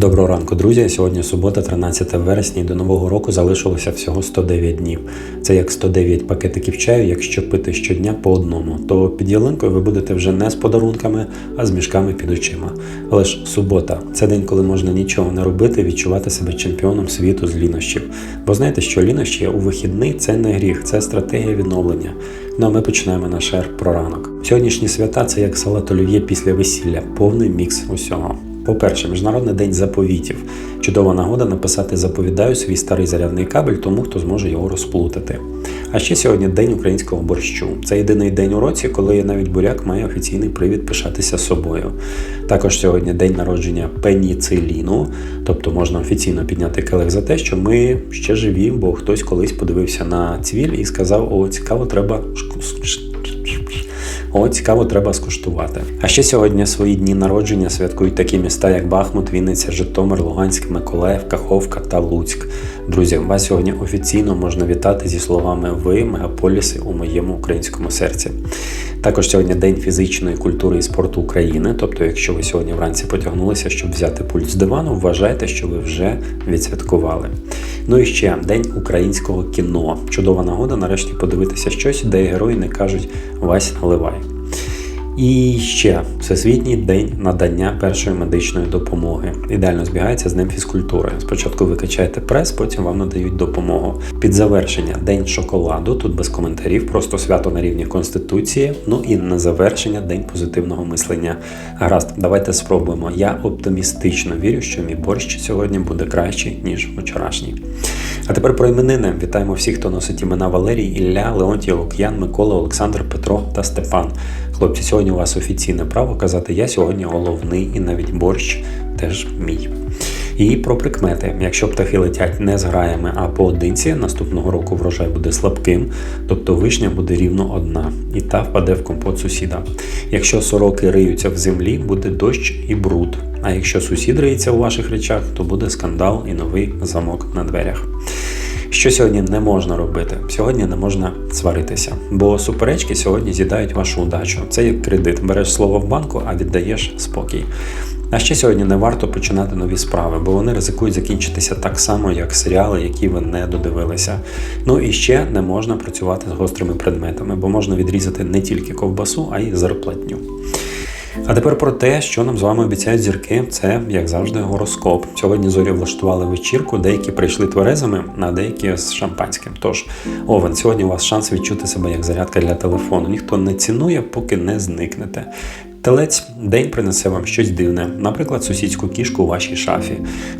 Доброго ранку, друзі. Сьогодні субота, 13 вересня, до нового року залишилося всього 109 днів. Це як 109 пакетиків чаю, якщо пити щодня по одному. То під ялинкою ви будете вже не з подарунками, а з мішками під очима. Але ж субота це день, коли можна нічого не робити, відчувати себе чемпіоном світу з лінощів. Бо знаєте, що лінощі у вихідний це не гріх, це стратегія відновлення. Ну а ми починаємо наш ер про ранок. Сьогоднішні свята це як салат олів'є після весілля, повний мікс усього. По-перше, Міжнародний день заповітів. Чудова нагода написати заповідаю свій старий зарядний кабель тому, хто зможе його розплутати. А ще сьогодні день українського борщу. Це єдиний день у році, коли навіть буряк має офіційний привід пишатися собою. Також сьогодні день народження пеніциліну, тобто можна офіційно підняти келих за те, що ми ще живі, бо хтось колись подивився на цвіль і сказав: О, цікаво, треба о, цікаво, треба скуштувати. А ще сьогодні свої дні народження святкують такі міста, як Бахмут, Вінниця, Житомир, Луганськ, Миколаїв, Каховка та Луцьк. Друзі, вас сьогодні офіційно можна вітати зі словами Ви мегаполіси у моєму українському серці. Також сьогодні День фізичної культури і спорту України. Тобто, якщо ви сьогодні вранці потягнулися, щоб взяти пульт з дивану, вважайте, що ви вже відсвяткували. Ну і ще День українського кіно. Чудова нагода нарешті подивитися щось, де герої не кажуть Вась наливай. І ще Всесвітній день надання першої медичної допомоги. Ідеально збігається з Днем фізкультури. Спочатку ви качаєте прес, потім вам надають допомогу. Під завершення День шоколаду. Тут без коментарів, просто свято на рівні Конституції. Ну і на завершення День позитивного мислення. Гаразд, давайте спробуємо. Я оптимістично вірю, що мій борщ сьогодні буде кращий, ніж вчорашній. А тепер про іменини. Вітаємо всіх, хто носить імена Валерій, Ілля, Леонтій, Лук'ян, Микола, Олександр, Петро та Степан. Хлопці, сьогодні у вас офіційне право казати Я сьогодні головний і навіть борщ теж мій. І про прикмети. Якщо птахи летять не з граями, а поодинці, наступного року врожай буде слабким, тобто вишня буде рівно одна, і та впаде в компот сусіда. Якщо сороки риються в землі, буде дощ і бруд. А якщо сусід риється у ваших речах, то буде скандал і новий замок на дверях. Що сьогодні не можна робити? Сьогодні не можна сваритися, бо суперечки сьогодні з'їдають вашу удачу. Це як кредит. Береш слово в банку, а віддаєш спокій. А ще сьогодні не варто починати нові справи, бо вони ризикують закінчитися так само, як серіали, які ви не додивилися. Ну і ще не можна працювати з гострими предметами, бо можна відрізати не тільки ковбасу, а й зарплатню. А тепер про те, що нам з вами обіцяють зірки, це як завжди гороскоп. Сьогодні зорі влаштували вечірку, деякі прийшли тверезими, а деякі з шампанським. Тож, Овен, сьогодні у вас шанс відчути себе як зарядка для телефону. Ніхто не цінує, поки не зникнете. Телець день принесе вам щось дивне, наприклад, сусідську кішку у вашій шафі.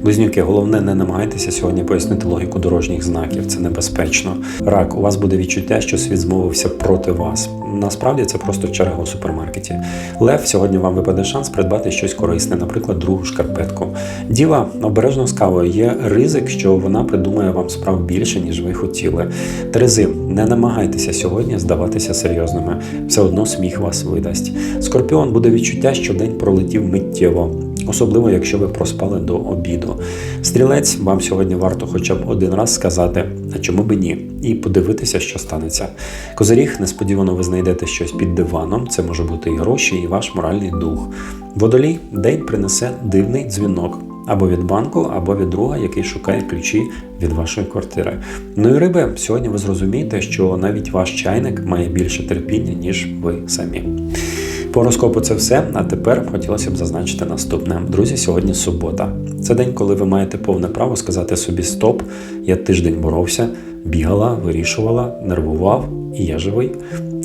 Близнюки, головне, не намагайтеся сьогодні пояснити логіку дорожніх знаків, це небезпечно. Рак, у вас буде відчуття, що світ змовився проти вас. Насправді це просто черга у супермаркеті. Лев, сьогодні вам випаде шанс придбати щось корисне, наприклад, другу шкарпетку. Діва, обережно з кавою, є ризик, що вона придумає вам справ більше, ніж ви хотіли. Терези, не намагайтеся сьогодні здаватися серйозними, все одно сміх вас видасть. Скорпіон буде відчуття, що день пролетів миттєво, особливо якщо ви проспали до обіду. Стрілець, вам сьогодні варто хоча б один раз сказати, а чому би ні, і подивитися, що станеться. Козиріг, несподівано ви знайдете щось під диваном, це може бути і гроші, і ваш моральний дух. Водолій день принесе дивний дзвінок. Або від банку, або від друга, який шукає ключі від вашої квартири. Ну і риби, сьогодні ви зрозумієте, що навіть ваш чайник має більше терпіння, ніж ви самі. По гороскопу це все. А тепер хотілося б зазначити наступне. Друзі, сьогодні субота. Це день, коли ви маєте повне право сказати собі Стоп, я тиждень боровся, бігала, вирішувала, нервував, і я живий.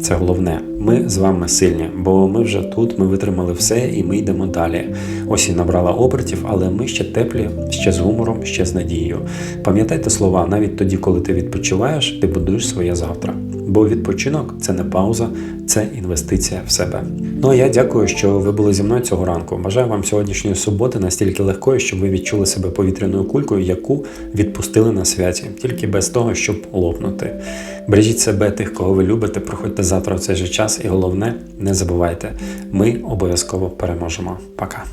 Це головне. Ми з вами сильні, бо ми вже тут, ми витримали все і ми йдемо далі. Осінь набрала обертів, але ми ще теплі, ще з гумором, ще з надією. Пам'ятайте слова, навіть тоді, коли ти відпочиваєш, ти будуєш своє завтра. Бо відпочинок це не пауза, це інвестиція в себе. Ну а я дякую, що ви були зі мною цього ранку. Бажаю вам сьогоднішньої суботи настільки легкою, щоб ви відчули себе повітряною кулькою, яку відпустили на святі, тільки без того, щоб лопнути. Бережіть себе, тих, кого ви любите, проходьте завтра в цей же час, і головне, не забувайте, ми обов'язково переможемо. Пока.